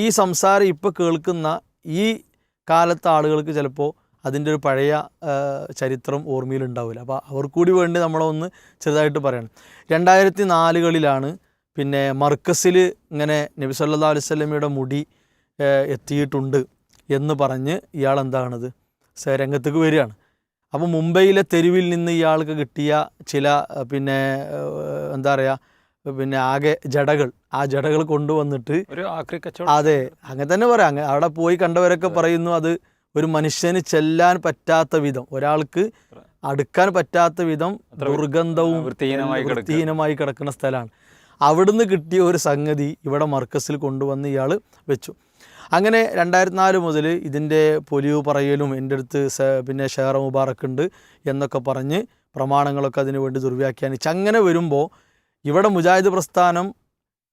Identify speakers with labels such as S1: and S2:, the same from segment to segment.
S1: ഈ സംസാരം ഇപ്പോൾ കേൾക്കുന്ന ഈ കാലത്തെ ആളുകൾക്ക് ചിലപ്പോൾ അതിന്റെ ഒരു പഴയ ചരിത്രം ഓർമ്മയിലുണ്ടാവില്ല അപ്പോൾ അവർക്ക് കൂടി വേണ്ടി നമ്മളൊന്ന് ചെറുതായിട്ട് പറയണം. രണ്ടായിരത്തി നാലുകളിലാണ് പിന്നെ മർക്കസിൽ ഇങ്ങനെ നബി സല്ലാ അലൈഹി സ്വലമിയുടെ മുടി എത്തിയിട്ടുണ്ട് എന്ന് പറഞ്ഞ് ഇയാൾ എന്താണത്? രംഗത്തേക്ക് വരികയാണ്. അപ്പോൾ മുംബൈയിലെ തെരുവിൽ നിന്ന് ഇയാൾക്ക് കിട്ടിയ ചില പിന്നെ എന്താ പറയുക പിന്നെ ആകെ ജടകൾ ആ ജടകൾ കൊണ്ടുവന്നിട്ട്
S2: ഒരു ആക്രി കച്ചവടം.
S1: അതെ അങ്ങനെ തന്നെ പറയാം. അവിടെ പോയി കണ്ടവരൊക്കെ പറയുന്നു അത് ഒരു മനുഷ്യന് ചെല്ലാൻ പറ്റാത്ത വിധം. ഒരാൾക്ക് അടുക്കാൻ പറ്റാത്ത വിധം ദുർഗന്ധവും
S2: വൃത്തിഹീനമായി
S1: കിടക്കുന്ന സ്ഥലമാണ്. അവിടുന്ന് കിട്ടിയ ഒരു സംഗതി ഇവിടെ മർക്കസിൽ കൊണ്ടുവന്ന് ഇയാൾ വെച്ചു. അങ്ങനെ രണ്ടായിരത്തി നാല് മുതൽ ഇതിന്റെ പൊലിവ് പറയലും എന്റെ അടുത്ത് പിന്നെ ഷെയർ മുബാറക്ക് ഉണ്ട് എന്നൊക്കെ പറഞ്ഞ് പ്രമാണങ്ങളൊക്കെ അതിനു വേണ്ടി ദുർവ്യാഖ്യാനിച്ച്. അങ്ങനെ വരുമ്പോൾ ഇവിടെ മുജാഹിദ് പ്രസ്ഥാനം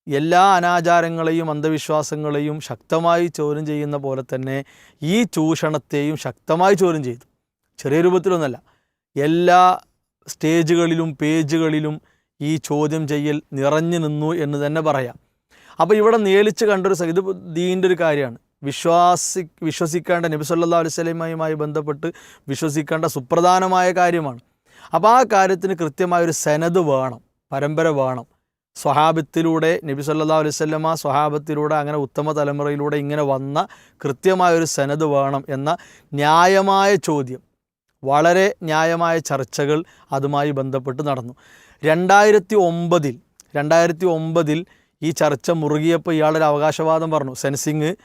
S1: എല്ലാ അനാചാരങ്ങളെയും അന്ധവിശ്വാസങ്ങളെയും ശക്തമായി ചോദ്യം ചെയ്യുന്ന പോലെ തന്നെ ഈ ചൂഷണത്തെയും ശക്തമായി ചോദ്യം ചെയ്തു. ചെറിയ രൂപത്തിലൊന്നല്ല എല്ലാ സ്റ്റേജുകളിലും പേജുകളിലും ഈ ചോദ്യം ചെയ്യൽ നിറഞ്ഞു നിന്നു എന്ന് തന്നെ പറയാം. അപ്പോൾ ഇവിടെ നേലിച്ച് കണ്ടൊരു ഇത് ദീന്റെ ഒരു കാര്യമാണ്. വിശ്വാസി വിശ്വസിക്കേണ്ട നബി സല്ലാ അലുസലമയുമായി ബന്ധപ്പെട്ട് വിശ്വസിക്കേണ്ട സുപ്രധാനമായ കാര്യമാണ്. അപ്പോൾ ആ കാര്യത്തിന് കൃത്യമായൊരു സനത് വേണം പരമ്പര വേണം. സ്വഹാബത്തിലൂടെ നബി സല്ലാ അലുസല്ലമ സ്വഹാബത്തിലൂടെ അങ്ങനെ ഉത്തമ തലമുറയിലൂടെ ഇങ്ങനെ വന്ന കൃത്യമായൊരു സനത് വേണം എന്ന ന്യായമായ ചോദ്യം. വളരെ ന്യായമായ ചർച്ചകൾ അതുമായി ബന്ധപ്പെട്ട് നടന്നു. രണ്ടായിരത്തി ഒമ്പതിൽ രണ്ടായിരത്തി ഒമ്പതിൽ ഈ ചർച്ച മുറുകിയപ്പോൾ ഇയാളൊരു അവകാശവാദം പറഞ്ഞു. സെൻസിങ്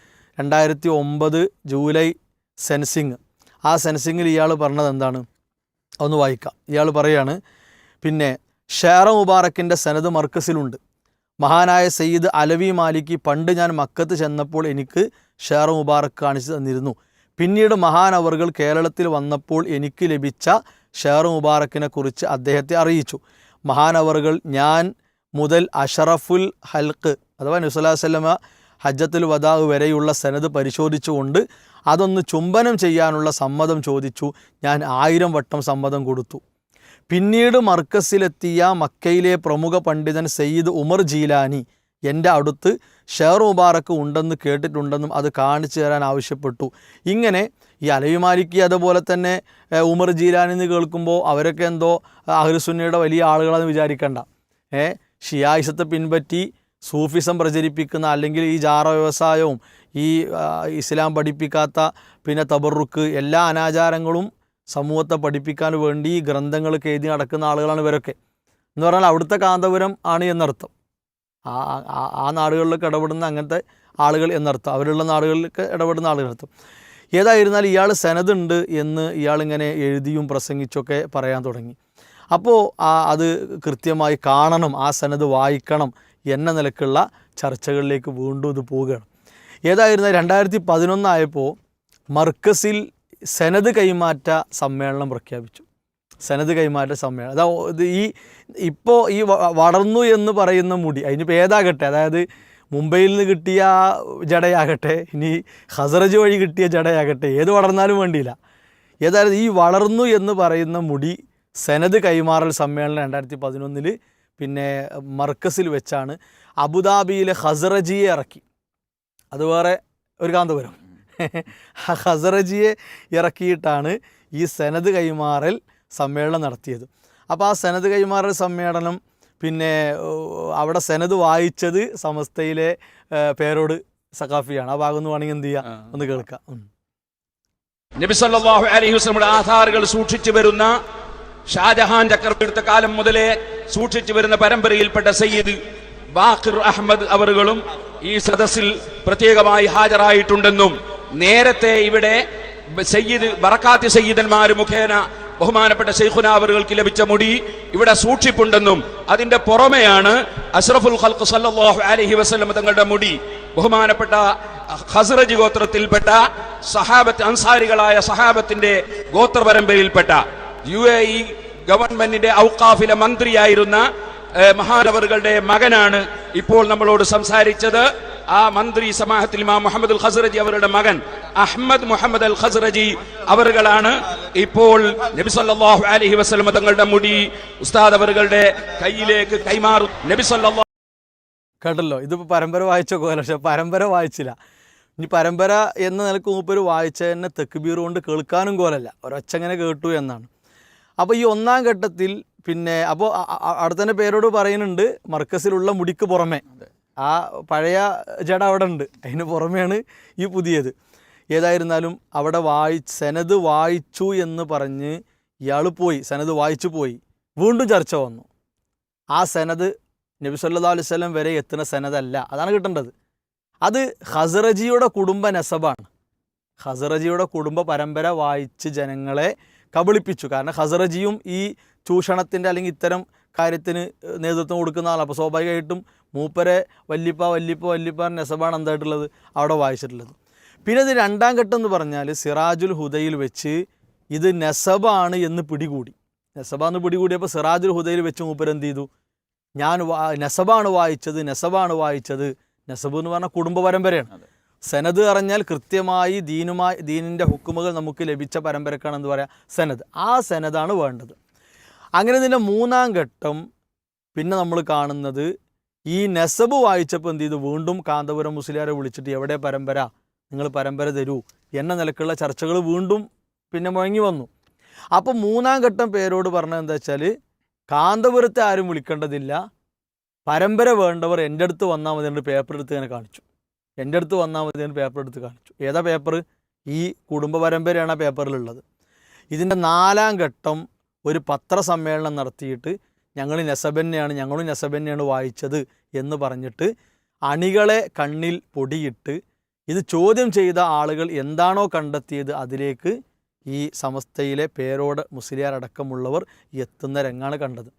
S1: രണ്ടായിരത്തി ഒമ്പത് ജൂലൈ സെൻസിങ്. ആ സെൻസിങ്ങിൽ ഇയാൾ പറഞ്ഞത് എന്താണ്? ഒന്ന് വായിക്കാം. ഇയാൾ പറയാണ് പിന്നെ ഷേറ മുബാറക്കിന്റെ സനത് മർക്കസിലുണ്ട്. മഹാനായ സയ്യിദ് അലവി മാലിക്കി പണ്ട് ഞാൻ മക്കത്ത് ചെന്നപ്പോൾ എനിക്ക് ഷേറ മുബാറക്ക് കാണിച്ചു തന്നിരുന്നു. പിന്നീട് മഹാനവറുകൾ കേരളത്തിൽ വന്നപ്പോൾ എനിക്ക് ലഭിച്ച ഷേർ മുബാറക്കിനെ കുറിച്ച് അദ്ദേഹത്തെ അറിയിച്ചു. മഹാനവറുകൾ ഞാൻ മുതൽ അഷറഫുൽ ഹൽക്ക് അഥവാ നുസലാസല്ലമ ഹജ്ജത്തുൽ വദാഹ് വരെയുള്ള സനത് പരിശോധിച്ചുകൊണ്ട് അതൊന്ന് ചുംബനം ചെയ്യാനുള്ള സമ്മതം ചോദിച്ചു. ഞാൻ ആയിരം വട്ടം സമ്മതം കൊടുത്തു. പിന്നീട് മർക്കസിലെത്തിയ മക്കയിലെ പ്രമുഖ പണ്ഡിതൻ സയ്യിദ് ഉമർ ജീലാനി എന്റെ അടുത്ത് ഷെയർ മുബാറക്ക് ഉണ്ടെന്ന് കേട്ടിട്ടുണ്ടെന്നും അത് കാണിച്ചു തരാൻ ആവശ്യപ്പെട്ടു. ഇങ്ങനെ ഈ അലവി അതുപോലെ തന്നെ ഉമർ ജീലാനി എന്ന് കേൾക്കുമ്പോൾ അവരൊക്കെ എന്തോ അഹ്ലുസുന്നയുടെ വലിയ ആളുകളെന്ന് വിചാരിക്കണ്ട. ഏ ഷിയായിസത്തെ പിൻപറ്റി സൂഫിസം പ്രചരിപ്പിക്കുന്ന അല്ലെങ്കിൽ ഈ ജാറ വ്യവസായവും ഈ ഇസ്ലാം പഠിപ്പിക്കാത്ത പിന്നെ തബറുക്ക് എല്ലാ അനാചാരങ്ങളും സമൂഹത്തെ പഠിപ്പിക്കാൻ വേണ്ടി ഗ്രന്ഥങ്ങളൊക്കെ എഴുതി നടക്കുന്ന ആളുകളാണ് ഇവരൊക്കെ. എന്ന് പറഞ്ഞാൽ അവിടുത്തെ കാന്തപുരം ആണ് എന്നർത്ഥം. ആ ആ- നാടുകളിലൊക്കെ ഇടപെടുന്ന അങ്ങനത്തെ ആളുകൾ എന്നർത്ഥം. അവരുള്ള നാടുകളിലൊക്കെ ഇടപെടുന്ന ആളുകൾ അർത്ഥം ഏതായിരുന്നാലും ഇയാൾ സനതുണ്ട് എന്ന് ഇയാളിങ്ങനെ എഴുതിയും പ്രസംഗിച്ചൊക്കെ പറയാൻ തുടങ്ങി. അപ്പോൾ അത് കൃത്യമായി കാണണം ആ സനത് വായിക്കണം എന്ന നിലക്കുള്ള ചർച്ചകളിലേക്ക് വീണ്ടും ഇത് പോവുകയാണ്. ഏതായിരുന്നാലും രണ്ടായിരത്തി പതിനൊന്നായപ്പോൾ മർക്കസിൽ സനത് കൈമാറ്റ സമ്മേളനം പ്രഖ്യാപിച്ചു. സനത് കൈമാറ്റ സമ്മേളനം. അതാ ഇത് ഈ ഇപ്പോൾ ഈ വളർന്നു എന്ന് പറയുന്ന മുടി അതിനിപ്പോൾ ഏതാകട്ടെ? അതായത് മുംബൈയിൽ നിന്ന് കിട്ടിയ ജടയാകട്ടെ ഇനി ഹസറജ് വഴി കിട്ടിയ ജടയാകട്ടെ ഏത് വളർന്നാലും വേണ്ടിയില്ല. ഏതായാലും ഈ വളർന്നു എന്ന് പറയുന്ന മുടി സനത് കൈമാറൽ സമ്മേളനം രണ്ടായിരത്തി പതിനൊന്നിൽ പിന്നെ മർക്കസിൽ വെച്ചാണ് അബുദാബിയിലെ ഹസറജിയെ ഇറക്കി. അത് വേറെ ഒരു കാന്തപുരം. ഹസറജിയെ ഇറക്കിയിട്ടാണ് ഈ സനത് കൈമാറൽ സമ്മേളനം നടത്തിയത്. അപ്പോൾ ആ സനത് കൈമാറൽ സമ്മേളനം പിന്നെ അവിടെ സനത് വായിച്ചത് സമസ്തയിലെ പേരോട് സഖാഫിയാണ്. ആ ഭാഗം വേണമെങ്കിൽ എന്ത് ചെയ്യുക ഒന്ന് കേൾക്കാം.
S3: നബി സല്ലല്ലാഹു അലൈഹി വസല്ലമയുടെ ആധാറുകൾ സൂക്ഷിച്ചു വരുന്ന ഷാജഹാൻ ചക്രവർത്തിയുടെ കാലം മുതലേ സൂക്ഷിച്ചു വരുന്ന പരമ്പരയിൽപ്പെട്ട സയ്യിദ് ബാഖിർ അഹമ്മദ് അവറുകളും ഈ സദസ്സിൽ പ്രത്യേകമായി ഹാജരായിട്ടുണ്ടെന്നും നേരത്തെ ഇവിടെ സയ്യിദ് ബറക്കാത്തി സയ്യിദന്മാർ മുഖേന ബഹുമാനപ്പെട്ട ഷെയ്ഖുനാവറുകൾക്ക് ലഭിച്ച മുടി ഇവിടെ സൂക്ഷിപ്പുണ്ടെന്നും അതിന്റെ പുറമെയാണ് അഷ്റഫുൽ ഖൽഖ് സല്ലല്ലാഹു അലൈഹി വസല്ലം തങ്ങളുടെ മുടി. ബഹുമാനപ്പെട്ട ഹസ്റജ് ഗോത്രത്തിൽപ്പെട്ട സഹാബത്ത് അൻസാരികളായ സഹാബത്തിന്റെ ഗോത്രപരമ്പരയിൽപ്പെട്ട യു എ ഇ ഗവൺമെന്റിന്റെ ഔക്കാഫിലെ മന്ത്രിയായിരുന്ന മഹാനവറുകളുടെ മകനാണ് ഇപ്പോൾ നമ്മളോട് സംസാരിച്ചത്. ആ മന്ത്രി സമാഹത്തിൽ ഇമാം മുഹമ്മദ് അൽ ഖസ്റജി അവരുടെ മകൻ അഹമ്മദ് മുഹമ്മദ് അൽ ഖസ്റജി അവരുകളാണ്. ഇപ്പോൾ നബി സല്ലല്ലാഹു അലൈഹി വസല്ലം തങ്ങളുടെ മുടി ഉസ്താദ് അവരുടെ കയ്യിലേക്ക് കൈമാറും. നബി സല്ലല്ലാഹു
S1: കേട്ടല്ലോ ഇതിപ്പോൾ പരമ്പര വായിച്ചോ പോലെ പക്ഷെ പരമ്പര വായിച്ചില്ല. ഇനി പരമ്പര എന്ന നിലയ്ക്ക് മൂപ്പര് വായിച്ച തന്നെ തെക്കുബീർ കൊണ്ട് കേൾക്കാനും കോലല്ല. ഒരൊച്ചങ്ങനെ കേട്ടു എന്നാണ്. അപ്പോൾ ഈ ഒന്നാം ഘട്ടത്തിൽ പിന്നെ അപ്പോൾ അടുത്തന്നെ പേരോട് പറയുന്നുണ്ട് മർക്കസിലുള്ള മുടിക്ക് പുറമെ. ആ പഴയ ജട അവിടെ ഉണ്ട്. അതിന് പുറമെയാണ് ഈ പുതിയത്. ഏതായിരുന്നാലും അവിടെ വായി സെനത് വായിച്ചു എന്ന് പറഞ്ഞ് ഇയാൾ പോയി. സെനത് വായിച്ചു പോയി. വീണ്ടും ചർച്ച വന്നു. ആ സെനത് നബി അലൈഹി സ്വലം വരെ എത്തുന്ന സെനതല്ല അതാണ് കിട്ടേണ്ടത്. അത് ഹസറജിയുടെ കുടുംബ നസബാണ്. ഹസറജിയുടെ കുടുംബ പരമ്പര വായിച്ച് ജനങ്ങളെ കബളിപ്പിച്ചു. കാരണം ഹസറജിയും ഈ ചൂഷണത്തിന്റെ അല്ലെങ്കിൽ ഇത്തരം കാര്യത്തിന് നേതൃത്വം കൊടുക്കുന്ന ആളാണ്. അപ്പോൾ സ്വാഭാവികമായിട്ടും മൂപ്പരെ വല്ലിപ്പ വല്ലിപ്പ വല്ലിപ്പ നെസബാണ് എന്തായിട്ടുള്ളത്? അവിടെ വായിച്ചിട്ടുള്ളത്. പിന്നെ ഇത് രണ്ടാം ഘട്ടം എന്ന് പറഞ്ഞാൽ സിറാജുൽ ഹുദയിൽ വെച്ച് ഇത് നെസബാണ് എന്ന് പിടികൂടി. നെസബാന്ന് പിടികൂടിയപ്പോൾ സിറാജുൽ ഹുദയിൽ വെച്ച് മൂപ്പരെന്ത് ചെയ്തു? ഞാൻ വാ നെസബാണ് വായിച്ചത് നെസബാണ് വായിച്ചത്. നെസബ് എന്ന് പറഞ്ഞാൽ കുടുംബ പരമ്പരയാണ്. സെനദ് അറിഞ്ഞാൽ കൃത്യമായി ദീനുമായി ദീനിന്റെ ഹുക്കുമുകൾ നമുക്ക് ലഭിച്ച പരമ്പരക്കാണ് എന്ന് പറയാം സെനദ്. ആ സെനദാണ് വേണ്ടത്. അങ്ങനെ ഇതിന്റെ മൂന്നാം ഘട്ടം പിന്നെ നമ്മൾ കാണുന്നത് ഈ നെസബ് വായിച്ചപ്പോൾ എന്ത് ചെയ്തു? വീണ്ടും കാന്തപുരം മുസ്ലിയാരെ വിളിച്ചിട്ട് എവിടെ പരമ്പര? നിങ്ങൾ പരമ്പര തരൂ. എന്ന നിലക്കുള്ള ചർച്ചകൾ വീണ്ടും പിന്നെ മുഴങ്ങി വന്നു. അപ്പോൾ മൂന്നാം ഘട്ടം പേരോട് പറഞ്ഞത് എന്താ വെച്ചാൽ കാന്തപുരത്തെ ആരും വിളിക്കേണ്ടതില്ല. പരമ്പര വേണ്ടവർ എന്റെ അടുത്ത് വന്നാൽ മതി എന്നിട്ട് പേപ്പർ എടുത്ത് ഇങ്ങനെ കാണിച്ചു. എന്റെ അടുത്ത് വന്നാൽ മതി എന്നിട്ട് പേപ്പർ എടുത്ത് കാണിച്ചു. ഏതാ പേപ്പർ ഈ കുടുംബ പരമ്പരയാണ് ആ പേപ്പറിലുള്ളത് ഇതിന്റെ നാലാം ഘട്ടം ഒരു പത്രസമ്മേളനം നടത്തിയിട്ട് ഞങ്ങൾ നെസബന്നെയാണ് ഞങ്ങളും നെസബന്നെയാണ് വായിച്ചത് എന്ന് പറഞ്ഞിട്ട് അണികളെ കണ്ണിൽ പൊടിയിട്ട് ഇത് ചോദ്യം ചെയ്ത ആളുകൾ എന്താണോ കണ്ടെത്തിയത് അതിലേക്ക് ഈ സമസ്തയിലെ പേരോട് മുസ്ലിയാർ അടക്കമുള്ളവർ എത്തുന്ന രംഗമാണ് കണ്ടത്.